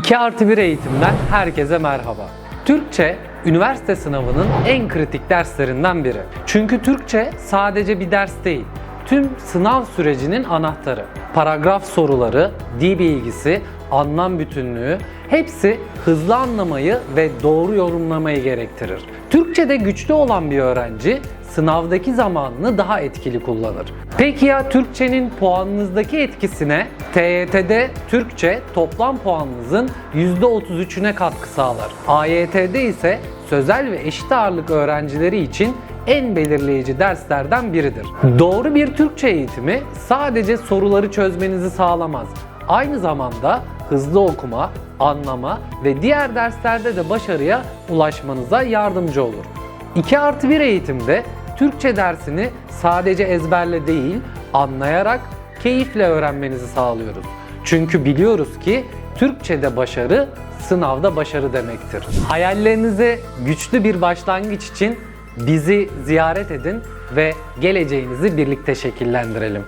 2 artı 1 eğitimden herkese merhaba. Türkçe, üniversite sınavının en kritik derslerinden biri. Çünkü Türkçe sadece bir ders değil, tüm sınav sürecinin anahtarı. Paragraf soruları, dil bilgisi, anlam bütünlüğü hepsi hızlı anlamayı ve doğru yorumlamayı gerektirir. Türkçe'de güçlü olan bir öğrenci sınavdaki zamanını daha etkili kullanır. Peki ya Türkçenin puanınızdaki etkisine? TYT'de Türkçe toplam puanınızın %33'üne katkı sağlar. AYT'de ise sözel ve eşit ağırlık öğrencileri için en belirleyici derslerden biridir. Doğru bir Türkçe eğitimi sadece soruları çözmenizi sağlamaz. Aynı zamanda hızlı okuma, anlama ve diğer derslerde de başarıya ulaşmanıza yardımcı olur. 2 artı 1 eğitimde Türkçe dersini sadece ezberle değil, anlayarak, keyifle öğrenmenizi sağlıyoruz. Çünkü biliyoruz ki Türkçe'de başarı, sınavda başarı demektir. Hayallerinize güçlü bir başlangıç için bizi ziyaret edin ve geleceğinizi birlikte şekillendirelim.